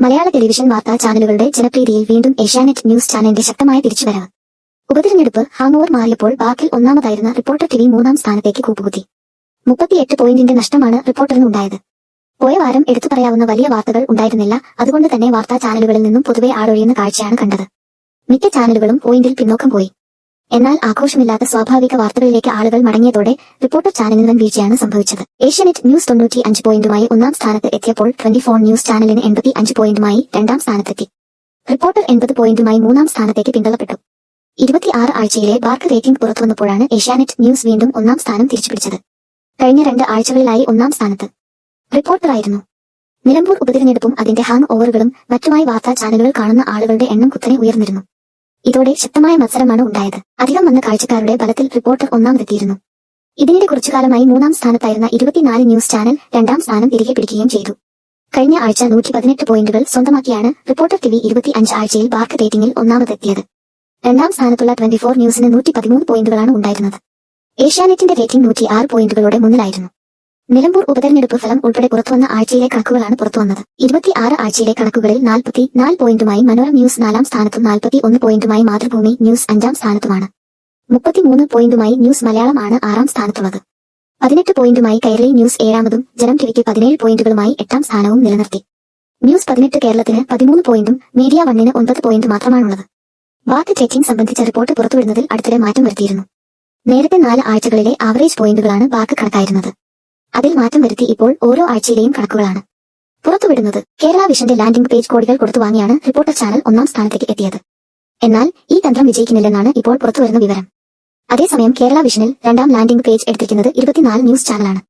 മലയാള television വാർത്താ ചാനലുകളുടെ ജനപ്രീതിയിൽ വീണ്ടും ഏഷ്യാനെറ്റ് ന്യൂസ് ചാനലിന്റെ ശക്തമായ തിരിച്ചുവരവ്. ഉപതിരഞ്ഞെടുപ്പ് ഹാങ് ഓവർ മാറിയപ്പോൾ ബാക്കിൽ ഒന്നാമതായിരുന്ന റിപ്പോർട്ടർ ടിവി മൂന്നാം സ്ഥാനത്തേക്ക് കൂപ്പുകുത്തി. മുപ്പത്തിയെട്ട് പോയിന്റിന്റെ നഷ്ടമാണ് റിപ്പോർട്ടറിന് ഉണ്ടായത്. പോയ വാരം എടുത്തു പറയാവുന്ന വലിയ വാർത്തകൾ ഉണ്ടായിരുന്നില്ല അതുകൊണ്ട് തന്നെ വാർത്താ ചാനലുകളിൽ നിന്നും പൊതുവെ ആളൊഴിയുന്ന കാഴ്ചയാണ് കണ്ടത്. മിക്ക ചാനലുകളും പോയിന്റിൽ പിന്നോക്കം പോയി. എന്നാൽ ആഘോഷമില്ലാത്ത സ്വാഭാവിക വാർത്തകളിലേക്ക് ആളുകൾ മടങ്ങിയതോടെ റിപ്പോർട്ടർ ചാനലിന് വൻ വീഴ്ചയാണ് സംഭവിച്ചത്. ഏഷ്യനെറ്റ് ന്യൂസ് തൊണ്ണൂറ്റി അഞ്ച് പോയിന്റുമായി ഒന്നാം സ്ഥാനത്ത് എത്തിയപ്പോൾ ട്വന്റി ഫോർ ന്യൂസ് ചാനലിന് എൺപത്തി അഞ്ച് പോയിന്റുമായി രണ്ടാം സ്ഥാനത്തെത്തി. റിപ്പോർട്ടർ എൺപത് പോയിന്റുമായി മൂന്നാം സ്ഥാനത്തേക്ക് പിന്തള്ളപ്പെട്ടു. ഇരുപത്തിയാറ് ആഴ്ചയിലെ ബാർക്ക് റേറ്റിംഗ് പുറത്തുവന്നപ്പോഴാണ് ഏഷ്യാനെറ്റ് ന്യൂസ് വീണ്ടും ഒന്നാം സ്ഥാനം തിരിച്ചുപിടിച്ചത്. കഴിഞ്ഞ രണ്ട് ആഴ്ചകളിലായി ഒന്നാം സ്ഥാനത്ത്. റിപ്പോർട്ടറായിരുന്നു. നിലമ്പൂർ ഉപതിരഞ്ഞെടുപ്പും അതിന്റെ ഹാങ് ഓവറുകളും മറ്റുമായി വാർത്താ ചാനലുകൾ കാണുന്ന ആളുകളുടെ എണ്ണം കുത്തനെ ഉയർന്നിരുന്നു. ഇതോടെ ശക്തമായ മത്സരമാണ് ഉണ്ടായത്. അധികം വന്ന കാഴ്ചക്കാരുടെ ബലത്തിൽ റിപ്പോർട്ടർ ഒന്നാമതെത്തിയിരുന്നു ഇതിനിടെ കുറച്ചുകാലമായി മൂന്നാം സ്ഥാനത്തായിരുന്ന ഇരുപത്തിനാല് ന്യൂസ് ചാനൽ രണ്ടാം സ്ഥാനം തിരികെ പിടിക്കുകയും ചെയ്തു. കഴിഞ്ഞ ആഴ്ച നൂറ്റി പതിനെട്ട് പോയിന്റുകൾ സ്വന്തമാക്കിയാണ് റിപ്പോർട്ടർ ടിവി ഇരുപത്തി അഞ്ച് ആഴ്ചയിൽ ബാർക്ക് റേറ്റിംഗിൽ ഒന്നാമതെത്തിയത്. രണ്ടാം സ്ഥാനത്തുള്ള ട്വന്റി ഫോർ ന്യൂസിന് നൂറ്റി പതിമൂന്ന് പോയിന്റുകളാണ് ഉണ്ടായിരുന്നത്. ഏഷ്യാനെറ്റിന്റെ റേറ്റിംഗ് നൂറ്റി ആറ് പോയിന്റുകളോടെ മുന്നിലായിരുന്നു. നിലമ്പൂർ ഉപതെരഞ്ഞെടുപ്പ് ഫലം ഉൾപ്പെടെ പുറത്തുവന്ന ആഴ്ചയിലെ കണക്കുകളാണ് പുറത്തുവന്നത്. ഇരുപത്തിയാറ് ആഴ്ചയിലെ കണക്കുകളിൽ നാൽപ്പത്തി നാല് പോയിന്റുമായി മനോരമ ന്യൂസ് നാലാം സ്ഥാനത്തും നാൽപ്പത്തി ഒന്ന് പോയിന്റുമായി മാതൃഭൂമി ന്യൂസ് അഞ്ചാം സ്ഥാനത്തുമാണ്. മുപ്പത്തിമൂന്ന് പോയിന്റുമായി ന്യൂസ് മലയാളമാണ് ആറാം സ്ഥാനത്തുള്ളത്. പതിനെട്ട് പോയിന്റുമായി കൈരളി ന്യൂസ് ഏഴാമതും ജനം ടിവിക്ക് പതിനേഴ് പോയിന്റുകളുമായി എട്ടാം സ്ഥാനവും നിലനിർത്തി. ന്യൂസ് പതിനെട്ട് കേരളത്തിന് പതിമൂന്ന് പോയിന്റും മീഡിയ വണ്ണിന് ഒൻപത് പോയിന്റ് മാത്രമാണുള്ളത്. വാക്ക് ചെക്കിംഗ് സംബന്ധിച്ച റിപ്പോർട്ട് പുറത്തുവിടുന്നതിൽ അടുത്തിടെ മാറ്റം വരുത്തിയിരുന്നു. നേരത്തെ നാല് ആഴ്ചകളിലെ ആവറേജ് പോയിന്റുകളാണ് ബാക്ക് കണക്കായിരുന്നത്. അതിൽ മാറ്റം വരുത്തി ഇപ്പോൾ ഓരോ ആഴ്ചയിലെയും കണക്കുകളാണ്. പുറത്തുവിടുന്നത് കേരള വിഷന്റെ ലാൻഡിംഗ് പേജ് കോടികൾ കൊടുത്തു വാങ്ങിയാണ് റിപ്പോർട്ടർ ചാനൽ ഒന്നാം സ്ഥാനത്തേക്ക് എത്തിയത്. എന്നാൽ ഈ തന്ത്രം വിജയിക്കുന്നില്ലെന്നാണ് ഇപ്പോൾ പുറത്തുവരുന്ന വിവരം. അതേസമയം കേരള വിഷനിൽ രണ്ടാം ലാൻഡിംഗ് പേജ് എടുത്തിരിക്കുന്നത് ഇരുപത്തിനാല് ന്യൂസ് ചാനലാണ്.